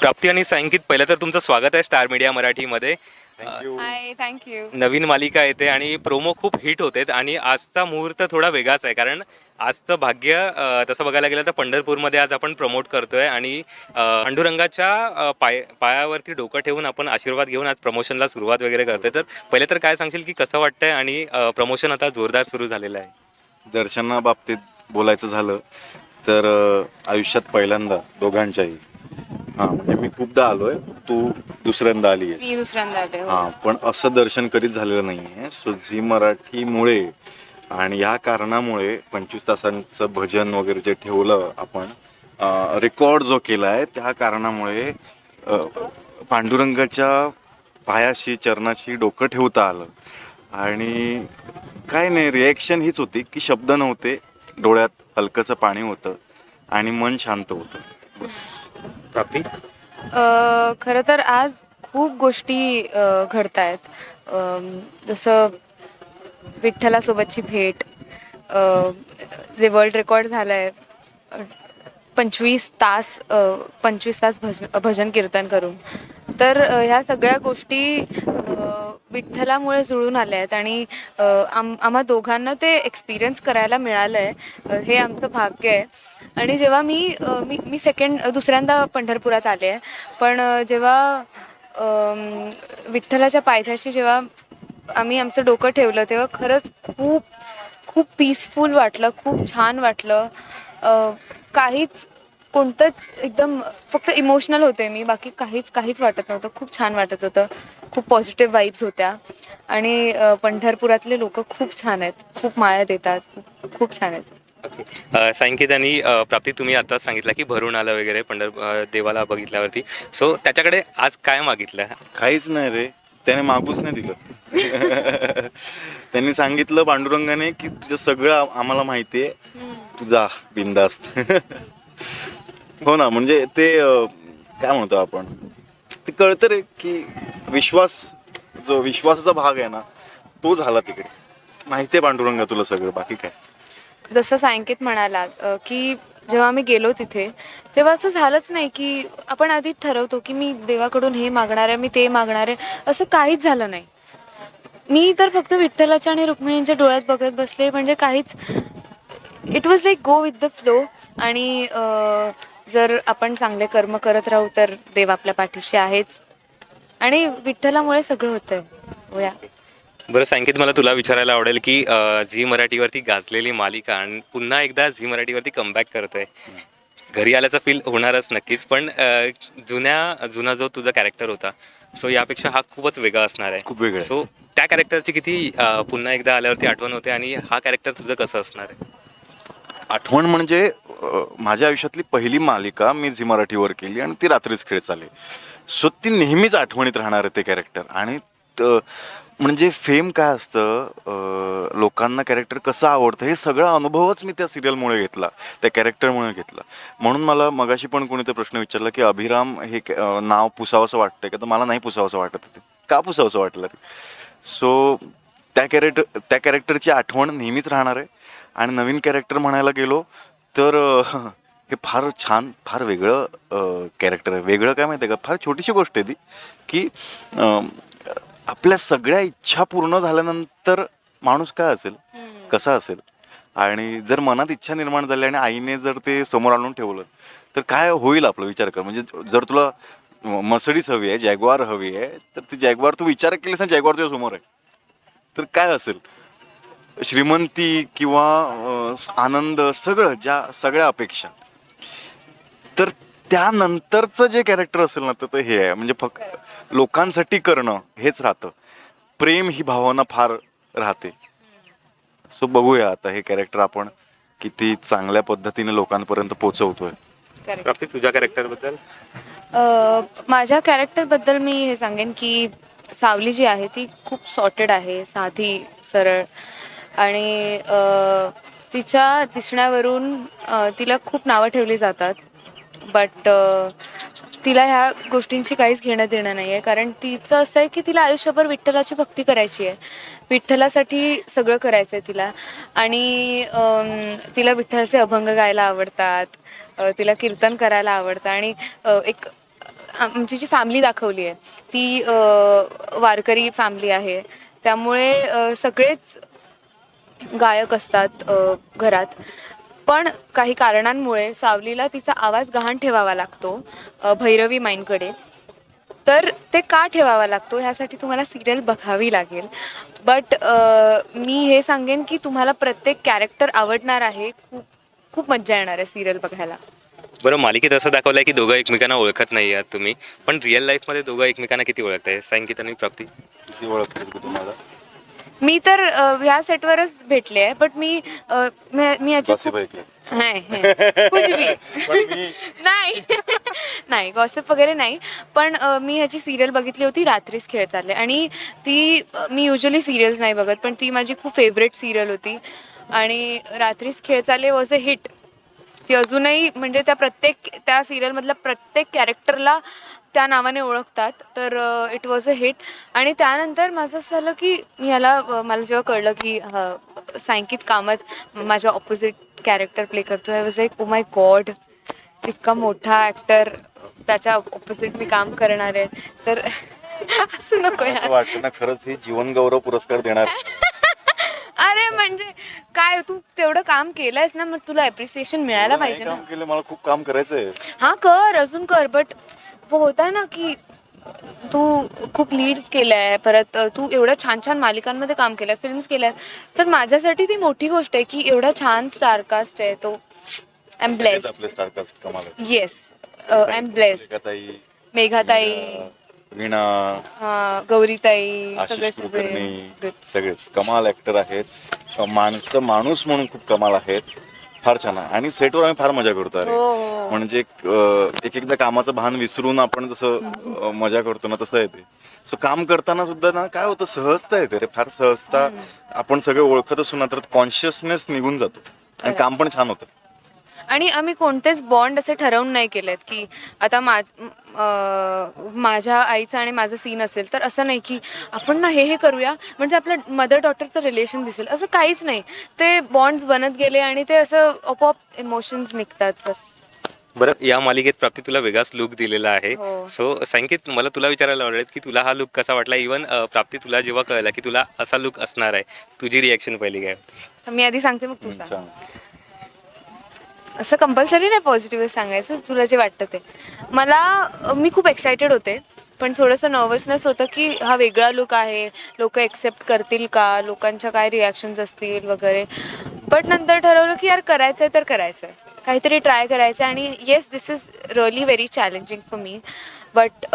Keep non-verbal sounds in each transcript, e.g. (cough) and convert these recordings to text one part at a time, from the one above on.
प्राप्ती आणि सांकित पहिलं तर तुमचं स्वागत आहे स्टार मीडिया मराठीमध्ये. हाय थँक्यू नवीन मालिका येते आणि प्रोमो खूप हिट होते आणि आजचा मुहूर्त थोडा वेगळाच आहे कारण आजचं भाग्य अ, तसं बघायला गेलं तर पंढरपूरमध्ये आज आपण प्रमोट करतोय आणि अ, पांडुरंगाच्या अ, पाय पायावरती डोकं ठेवून आपण आशीर्वाद घेऊन आज प्रमोशनला सुरुवात वगैरे करतोय. तर पहिले तर काय सांगशील की कसं वाटतंय आणि प्रमोशन आता जोरदार सुरू झालेलं आहे? दर्शनाबाबतीत बोलायचं झालं तर अ, आयुष्यात पहिल्यांदा दोघांच्याही. हां म्हणजे मी खूपदा आलोय तू दुसऱ्यांदा आली मी दुसऱ्यांदा आले हो. हां पण असं दर्शन कधीच झालेलं नाही आहे सो झी मराठीमुळे आणि या कारणामुळे पंचवीस तासांचं भजन वगैरे जे ठेवलं आपण रेकॉर्ड जो केला आहे त्या कारणामुळे अ, पांडुरंगाच्या पायाशी चरणाशी डोकं ठेवता आलं. आणि काय नाही रिॲक्शन हीच होती की शब्द नव्हते डोळ्यात हलकंसं पाणी होतं आणि मन शांत होतं. बस प्राप्ती? अ, खरं तर आज खूप गोष्टी घडत आहेत जसं विठ्ठलासोबतची भेट अ, जे वर्ल्ड रेकॉर्ड झालं आहे पंचवीस तास अ, पंचवीस तास भजन भजन कीर्तन करून. तर अ, ह्या सगळ्या गोष्टी अ, विठ्ठलामुळे जुळून आल्या आहेत आणि अ, आम आम्हा दोघांना ते एक्सपिरियन्स करायला मिळालं आहे हे आमचं भाग्य आहे. आणि जेव्हा मी मी मी सेकंड दुसऱ्यांदा पंढरपुरात आले आहे. पण जेव्हा विठ्ठलाच्या पायथ्याशी जेव्हा आम्ही आमचं डोकं ठेवलं तेव्हा खरंच खूप खूप पीसफुल वाटलं खूप छान वाटलं. काहीच कोणतंच एकदम फक्त इमोशनल होते मी. बाकी काहीच काहीच वाटत नव्हतं. खूप छान वाटत होतं. खूप पॉझिटिव्ह वाईब्स होत्या. आणि पंढरपुरातले लोक खूप छान आहेत. खूप माया देतात. खूप छान आहेत. अ, आणि प्राप्ती तुम्ही आताच सांगितलं की भरून आलं वगैरे पंढर देवाला बघितल्यावरती. सो त्याच्याकडे आज काय मागितलं? काहीच नाही रे. त्याने मागूच नाही दिलं. (laughs) त्यांनी सांगितलं पांडुरंगाने की तुझं सगळं आम्हाला माहिती आहे तुझा बिंदास्त (laughs) हो ना म्हणजे ते काय म्हणतो आपण? ते कळतं रे की विश्वास जो विश्वासाचा भाग आहे ना तो झाला तिकडे. माहिती आहे पांडुरंगा तुला सगळं बाकी काय? जसं सांकेत म्हणाला की जेव्हा आम्ही गेलो तिथे तेव्हा असं झालंच नाही की आपण आधी ठरवतो की मी देवाकडून हे मागणार आहे मी ते मागणार आहे असं काहीच झालं नाही. मी तर फक्त विठ्ठलाच्या आणि रुक्मिणींच्या डोळ्यात बघत बसले म्हणजे काहीच it was like go with the flow आणि जर आपण चांगले कर्म करत राहू तर देव आपल्या पाठीशी आहेच. आणि विठ्ठलामुळे सगळं होतं आहे या बरं सांकित मला तुला विचारायला आवडेल की अ, झी मराठीवरती गाजलेली मालिका आणि पुन्हा एकदा झी मराठीवरती कमबॅक करतोय. घरी आल्याचा फील होणारच नक्कीच पण अ, जुन्या जुना जो तुझा कॅरेक्टर होता सो यापेक्षा हा खूपच वेगळा असणार आहे. खूप वेगळा आहे. सो त्या कॅरेक्टरची किती अ, पुन्हा एकदा आल्यावरती आठवण होते आणि हा कॅरेक्टर तुझं कसं असणार आहे? आठवण म्हणजे अ, माझ्या आयुष्यातली पहिली मालिका मी झी मराठीवर केली आणि ती रात्रीच खेळ चाले सो ती नेहमीच आठवणीत राहणार आहे ते कॅरेक्टर आणि त- म्हणजे फेम काय असतं लोकांना कॅरेक्टर कसं आवडतं हे सगळा अनुभवच मी त्या सिरियलमुळे घेतला त्या कॅरेक्टरमुळे घेतला. म्हणून मला मगाशी पण कोणी तर प्रश्न विचारला की अभिराम हे क- नाव पुसावंसं वाटतंय का? तर मला नाही पुसावंसं वाटत ते का पुसावंसं वाटलं सो त्या कॅरेक्टर त्या कॅरेक्टरची आठवण नेहमीच राहणार आहे. आणि नवीन कॅरेक्टर म्हणायला गेलो तर हे फार छान फार वेगळं कॅरेक्टर आहे. वेगळं काय माहिती आहे का? फार छोटीशी गोष्ट आहे ती की अम, आपल्या सगळ्या इच्छा पूर्ण झाल्यानंतर माणूस काय असेल? कसा असेल? आणि जर मनात इच्छा निर्माण झाली आणि आईने जर ते समोर आणून ठेवलं तर काय होईल आपला विचार कर? म्हणजे जर तुला मर्सडीज हवी आहे जॅगवार हवी आहे तर ती जॅगवार तू विचार केलीस ना जॅगवार तुझ्या समोर आहे. तर काय असेल? श्रीमंती किंवा आनंद सगळं ज्या सगळ्या अपेक्षा. तर त्यानंतरचं जे कॅरेक्टर असेल ना तर ते हे आहे. म्हणजे फक्त लोकांसाठी करणं हेच राहतं. प्रेम ही भावना फार राहते. सो बघूया आता हे कॅरेक्टर आपण किती चांगल्या पद्धतीने लोकांपर्यंत पोहोचवतोय करेक्ट प्राप्ती तुझ्या कॅरेक्टरबद्दल अ, माझ्या कॅरेक्टरबद्दल मी हे सांगेन की सावली जी आहे ती खूप सॉर्टेड आहे. साधी सरळ. आणि अ, तिच्या दिसण्यावरून तिला खूप नावं ठेवली जातात. बट uh, तिला ह्या गोष्टींची काहीच घेणं देणं नाही आहे कारण तिचं असं आहे की तिला आयुष्यभर विठ्ठलाची भक्ती करायची आहे. विठ्ठलासाठी सगळं करायचं आहे तिला. आणि तिला विठ्ठलाचे अभंग गायला आवडतात. तिला कीर्तन करायला आवडतं. आणि एक आमची जी फॅमिली दाखवली आहे ती वारकरी फॅमिली आहे. त्यामुळे सगळेच गायक असतात घरात. पण काही कारणांमुळे सावलीला तिचा आवाज गहाण ठेवावा लागतो भैरवी माईंकडे. तर ते का ठेवावा लागतो ह्यासाठी तुम्हाला सिरियल बघावी लागेल. बट मी हे सांगेन की तुम्हाला प्रत्येक कॅरेक्टर आवडणार आहे खूप खूप मज्जा येणार आहे सिरियल बघायला. बरं मालिकेत असं दाखवलंय की दोघं एकमेकांना ओळखत नाही आहात तुम्ही पण रिअल लाईफमध्ये दोघं एकमेकांना किती ओळखताय? संगीत आणि प्राप्ती. किती ओळखतेस तुम्हाला मी तर अ, ह्या सेटवरच भेटले आहे बट मी अ, मी खूप-. नाही, (laughs) नाही. कुछ भी. नाही नाही गॉसिप वगैरे नाही पण अ, मी ह्याची सिरियल बघितली होती रात्रीच खेळ चालले आणि ती अ, मी युजली सिरियल्स नाही बघत पण ती माझी खूप फेवरेट सिरियल होती आणि रात्रीच खेळ चालले वॉज अ हिट ती अजूनही म्हणजे त्या प्रत्येक त्या सिरियलमधल्या प्रत्येक कॅरेक्टरला त्या नावाने ओळखतात. तर इट वॉज अ हिट आणि त्यानंतर माझं असं झालं की मी याला अ, मला जेव्हा कळलं की सांकित कामत माझ्या ऑपोजिट कॅरेक्टर प्ले करतो I was like oh my god इतका मोठा ॲक्टर त्याच्या ऑपोजिट मी काम करणार आहे. तर (laughs) असं नको वाटतं ना खरंच ही जीवन गौरव पुरस्कार देणार. (laughs) अरे म्हणजे काय तू तेवढं काम केलंयस ना मग तुला अप्रिसिएशन मिळायला नाही पाहिजे ना. काम केलं मला खूप काम करायचंय. हा कर अजून कर बट होता ना की तू खूप लीड्स केलंय परत तू एवढ्या छान छान मालिकांमध्ये काम केलंय फिल्म्स केल्या. तर माझ्यासाठी ती मोठी गोष्ट आहे की एवढा छान स्टारकास्ट आहे तो. आय एम सगळेच ब्लेस्ड आपले स्टारकास्ट कमाल आहेत. येस आय एम ब्लेस्ड मेघाताई वीणा हा गौरीताई सगळे आशिष सगळे कुलकर्णी सगळेच. कमाल ऍक्टर आहेत. माणसं माणूस म्हणून खूप कमाल आहेत. फार छान आहे. आणि सेटवर आम्ही फार मजा करतो अरे. हो, हो. म्हणजे एक एकदा कामाचं भान विसरून आपण जसं अं, मजा करतो ना तसं येते सो काम करताना सुद्धा ना काय होतं सहजता येते रे. फार सहजता आपण सगळे ओळखत असू ना तर कॉन्शियसनेस निघून जातो. आणि काम पण छान होतं. आणि आम्ही कोणतेच बॉन्ड असे ठरवून नाही केलेत की आता माझ माझ्या आईचा आणि माझं सीन असेल तर असं नाही की आपण ना हे हे करूया. म्हणजे आपल्या मदर डॉटरचं रिलेशन दिसेल. असं काहीच नाही. ते बॉन्ड्स बनत गेले आणि ते असं आपोआप इमोशन्स निघतात. बस. बरं या मालिकेत प्राप्ती तुला वेगळाच लुक दिलेला आहे. हो. सो संकेत मला तुला विचारायला आवडेल की तुला हा लुक कसा वाटला? इवन प्राप्ती तुला जेव्हा कळला की तुला असा लुक असणार आहे तुझी रिॲक्शन पहिली काय? मी आधी सांगते मग तू सांग. असं कंपल्सरी नाही पॉझिटिव्ह सांगायचं तुला जे वाटतं ते. मला मी खूप एक्सायटेड होते पण थोडंसं नर्वसनेस होतं की हा वेगळा लुक आहे लोक एक्सेप्ट करतील का लोकांच्या काय रिॲक्शन्स असतील वगैरे. बट नंतर ठरवलं की यार करायचं आहे तर करायचं आहे काहीतरी ट्राय करायचं आहे आणि yes this is really very challenging for me but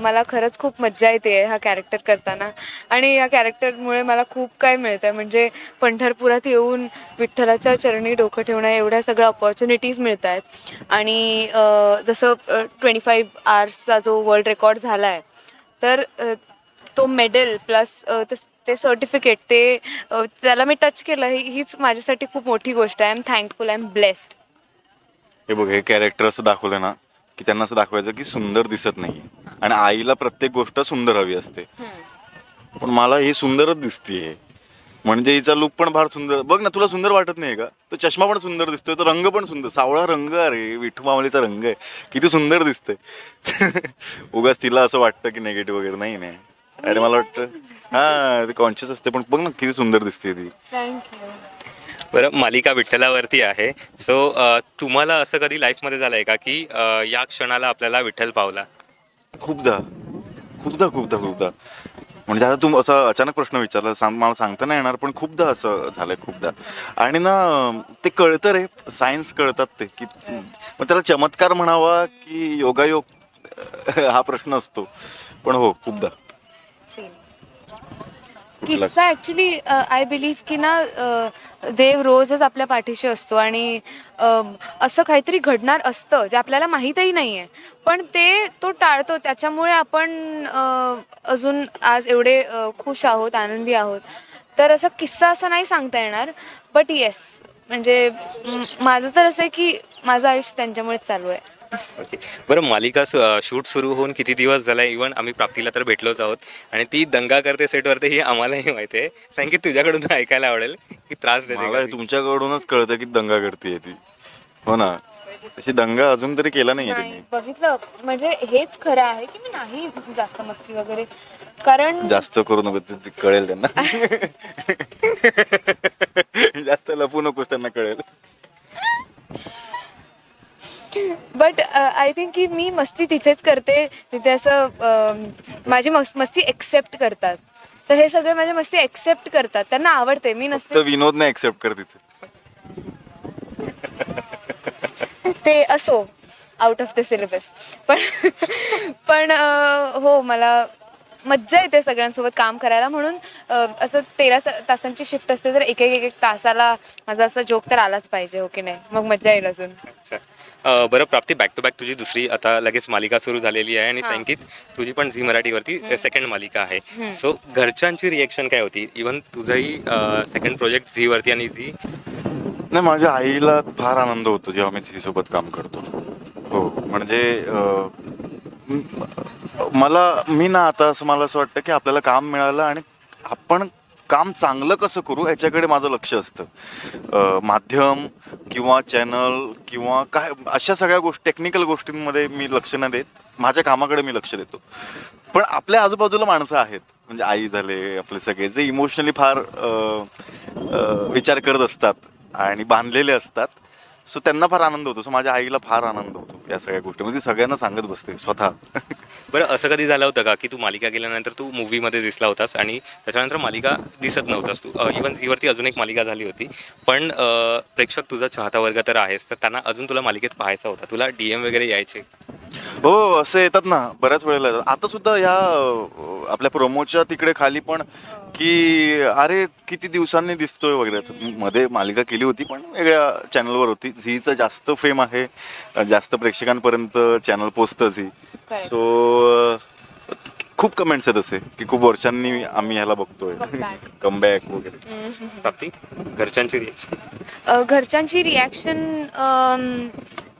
मला खरंच खूप मज्जा येते हा कॅरेक्टर करताना. आणि या कॅरेक्टरमुळे मला खूप काय मिळतं आहे म्हणजे पंढरपुरात येऊन विठ्ठलाच्या चरणी डोकं ठेवणं एवढ्या सगळ्या ऑपॉर्च्युनिटीज मिळत आहेत आणि जसं ट्वेंटी फाईव्ह आवर्सचा जो वर्ल्ड रेकॉर्ड झाला आहे तर तो मेडल प्लस ते सर्टिफिकेट ते त्याला मी टच केलं ही हीच माझ्यासाठी खूप मोठी गोष्ट आहे. I am thankful I am blessed हे बघ हे कॅरेक्टर असं दाखवलं ना की त्यांना असं दाखवायचं की सुंदर दिसत नाही आणि आईला प्रत्येक गोष्ट सुंदर हवी असते. पण मला ही सुंदरच दिसते म्हणजे हिचा लुक पण फार सुंदर. बघ ना तुला सुंदर वाटत नाही का? तो चष्मा पण सुंदर दिसतोय तो रंग पण सुंदर. सावळा रंग अरे विठू रंग आहे. किती सुंदर दिसतंय. (laughs) उगाच तिला असं वाटतं की नेगेटिव्ह वगैरे नाही नाही. आणि मला वाटतं हा ते कॉन्शियस असते पण बघ ना किती सुंदर दिसते ती. थँक्यू बरं मालिका विठ्ठलावरती आहे. सो तुम्हाला असं कधी लाईफमध्ये झालं आहे का की अ, या क्षणाला आपल्याला विठ्ठल पावला? खूपदा. खूपदा खूपदा खूपदा. म्हणजे आता तू असा अचानक प्रश्न विचारला सांग मला सांगता नाही येणार पण खूपदा असं झालंय खूपदा. आणि ना ते कळतं रे सायन्स कळतात ते की मग त्याला चमत्कार म्हणावा की योगायोग हा प्रश्न असतो. पण हो खूपदा. किस्सा ॲक्च्युली आय बिलीव्ह की ना अ, देव रोजच आपल्या पाठीशी असतो आणि अ, असं काहीतरी घडणार असतं जे आपल्याला माहीतही नाही आहे पण ते तो टाळतो. त्याच्यामुळे आपण अ, अजून आज एवढे अ, खुश आहोत आनंदी आहोत. तर असं किस्सा असं नाही सांगता येणार. बट येस म्हणजे म- माझं तर असं आहे की माझं आयुष्य त्यांच्यामुळेच चालू आहे. ओके. बरं मालिका शूट सुरू होऊन किती दिवस झाला? इवन आम्ही प्राप्तीला तर भेटलोच आहोत. आणि ती दंगा करते सेटवरती ही आम्हालाही माहिती आहे. संगीत तुझ्याकडून ऐकायला आवडेल. की त्रास देते मला का ती? तुमच्याकडूनच कळतं की दंगा करते ती. हो ना? तशी दंगा अजून तरी केला नाहीये नाही बघितलं. म्हणजे हेच खरं आहे की मी नाही जास्त मस्ती वगैरे. कारण जास्त करू नको ते ते कळेल त्यांना. (laughs) जास्त लपू नकोस त्यांना कळेल. बट आय थिंक की मी मस्ती तिथेच करते तिथे असं माझी मस- मस्ती एक्सेप्ट करतात. तर हे सगळे माझी मस्ती एक्सेप्ट करतात. त्यांना आवडते मी नसते. विनोद नाही ऍक्सेप्ट कर तिचं ते असो आउट ऑफ द सिलेबस पण (laughs) पण हो मला मज्जा येते सगळ्यांसोबत काम करायला. म्हणून असं तेरा तासांची शिफ्ट असते तर एक एक एक एक तासाला माझा असं जोक तर आलाच पाहिजे हो की नाही? मग मज्जा येईल अजून. अच्छा. बरं प्राप्ती बॅक टू बॅक तुझी दुसरी. आता लगेच मालिका सुरू झालेली आहे आणि संगीत तुझी पण झी मराठीवरती सेकंड मालिका आहे. सो घरच्यांची रिएक्शन काय होती? इवन तुझंही सेकंड प्रोजेक्ट झीवरती आणि झी? नाही माझ्या आईला फार आनंद होतो जेव्हा मी तिच्यासोबत काम करतो. हो म्हणजे मला मी ना आता असं मला असं वाटतं की आपल्याला काम मिळालं आणि आपण काम चांगलं कसं करू याच्याकडे माझं लक्ष असतं. माध्यम किंवा चॅनल किंवा काय अशा सगळ्या गोष्टी टेक्निकल गोष्टींमध्ये मी लक्ष न देत माझ्या कामाकडे मी लक्ष देतो. पण आपल्या आजूबाजूला माणसं आहेत. म्हणजे आई झाले आपले सगळे जे इमोशनली फार विचार करत असतात आणि बांधलेले असतात. सो त्यांना फार आनंद होतो. सो माझ्या आईला फार आनंद होतो या सगळ्या गोष्टी. म्हणजे सगळ्यांना सांगत बसते स्वतः. (laughs) बरं असं कधी झालं होतं का की तू मालिका गेल्यानंतर तू मूवीमध्ये दिसला होतास आणि त्याच्यानंतर मालिका दिसत नव्हतास तू? इवन झीवरती अजून एक मालिका झाली होती. पण प्रेक्षक तुझा चाहता वर्ग तर आहेस तर त्यांना अजून तुला मालिकेत पाहायचा होता. तुला डीएम वगैरे यायचे. हो असे येतात ना बऱ्याच वेळेला येतात. आता सुद्धा या अं, आपल्या प्रोमोच्या तिकडे खाली पण की अरे किती दिवसांनी दिसतोय वगैरे. तर मध्ये मालिका केली होती पण वेगळ्या चॅनलवर होती. झीचं जास्त फेम आहे. जास्त प्रेक्षकांपर्यंत चॅनल पोचतं झी. सो खूप कमेंट्स आहेत असे की खूप वर्षांनी आम्ही ह्याला बघतोय. कमबॅक वगैरे. प्राप्ती घरच्यांची रिएक्शन अ, घरच्यांची रिॲक्शन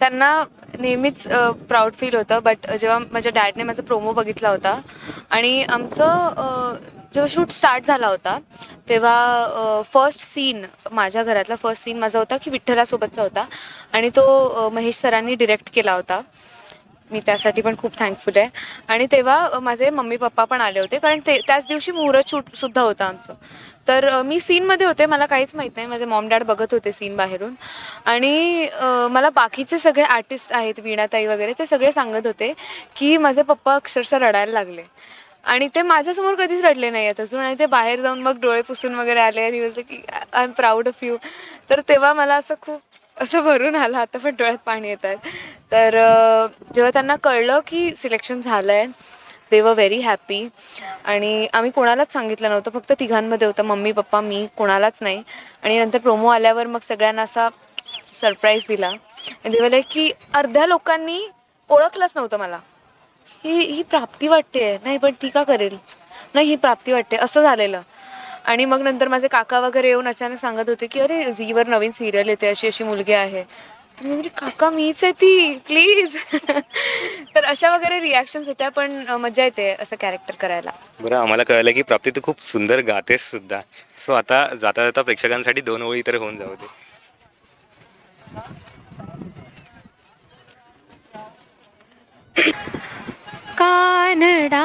त्यांना नेहमीच प्राऊड फील होतं. बट जेव्हा माझ्या डॅडने माझा प्रोमो बघितला होता आणि आमचं जेव्हा शूट स्टार्ट झाला होता तेव्हा फर्स्ट सीन माझ्या घरातला फर्स्ट सीन माझा होता की विठ्ठलासोबतचा होता. आणि तो महेश सरांनी डिरेक्ट केला होता. मी त्यासाठी पण खूप थँकफुल आहे. आणि तेव्हा माझे मम्मी पप्पा पण आले होते कारण ते त्याच दिवशी मुहूर्त शूट सुद्धा होतं आमचं. तर मी सीनमध्ये होते मला काहीच माहीत नाही. माझे मॉम डॅड बघत होते सीन बाहेरून. आणि मला बाकीचे सगळे आर्टिस्ट आहेत वीणाताई वगैरे ते सगळे सांगत होते की माझे पप्पा अक्षरशः रडायला लागले. आणि ते माझ्यासमोर कधीच रडले नाही आहेत अजून. आणि ते बाहेर जाऊन मग डोळे पुसून वगैरे आले. आणि की I am proud of you तर तेव्हा मला असं खूप असं भरून आलं आता पण डोळ्यात पाणी येत आहेत तर जेव्हा त्यांना कळलं की सिलेक्शन झालं आहे दे व व्हेरी हॅपी आणि आम्ही कोणालाच सांगितलं नव्हतं फक्त तिघांमध्ये होतं मम्मी पप्पा मी कोणालाच नाही. आणि नंतर प्रोमो आल्यावर मग सगळ्यांना असा सरप्राईज दिला. आणि की अर्ध्या लोकांनी ओळखलंच नव्हतं मला. ही ही प्राप्ती वाटते नाही पण ती का करेल? नाही ही प्राप्ती वाटते. असं झालेलं. आणि मग नंतर माझे काका वगैरे येऊन अचानक सांगत होते की अरे झीवर नवीन सिरियल येते अशी अशी मुलगी आहे. तर मी म्हटली काका मीच आहे ती प्लीज (laughs) तर अशा वगैरे रिॲक्शन्स होत्या पण मजा येते असं कॅरेक्टर करायला. बरं आम्हाला कळलं की प्राप्ती तू खूप सुंदर गातेस सुद्धा. सो आता जाता जाता प्रेक्षकांसाठी दोन ओळी तर होऊन जाऊ दे. कानडा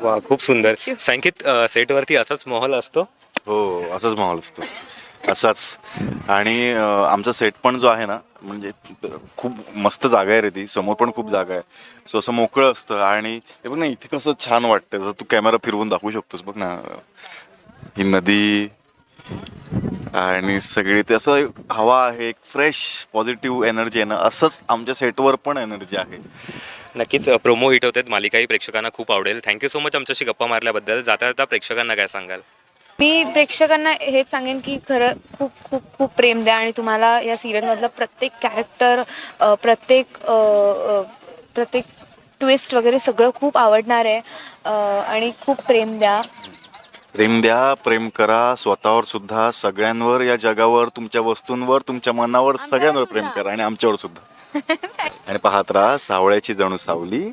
वा खूप सुंदर. संकेत सेटवरती असाच माहोल असतो? हो असाच माहोल असतो. असाच. आणि आमचा सेट पण जो आहे ना म्हणजे खूप मस्त जागा आहे रे ती. समोर पण खूप जागा आहे. सो असं मोकळं असतं. आणि हे बघ ना इथे कसं छान वाटतं जर तू कॅमेरा फिरवून दाखवू शकतोस बघ ना. ही नदी आणि सगळी ते असं हवा आहे एक फ्रेश पॉझिटिव्ह एनर्जी आहे ना. असंच आमच्या सेटवर पण एनर्जी आहे. नक्कीच प्रोमो हिट होतात. मालिकाही प्रेक्षकांना खूप आवडेल. थँक्यू सो मच आमच्याशी गप्पा मारल्याबद्दल. जाता जाता प्रेक्षकांना काय सांगाल? मी प्रेक्षकांना हेच सांगेन की खरं खूप खूप खूप प्रेम द्या आणि तुम्हाला या सिरियलमधलं प्रत्येक कॅरेक्टर प्रत्येक प्रत्येक ट्विस्ट वगैरे सगळं खूप आवडणार आहे. आणि खूप प्रेम द्या. प्रेम द्या प्रेम करा. स्वतःवर सुद्धा सगळ्यांवर या जगावर तुमच्या वस्तूंवर तुमच्या मनावर सगळ्यांवर प्रेम करा आणि आमच्यावर सुद्धा. (laughs) आणि पाहत राहा सावळ्याची जणू सावली.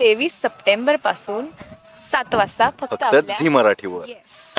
तेवीस सप्टेंबरपासून सात वाजता फक्त फक्त आपल्या झी मराठीवर. येस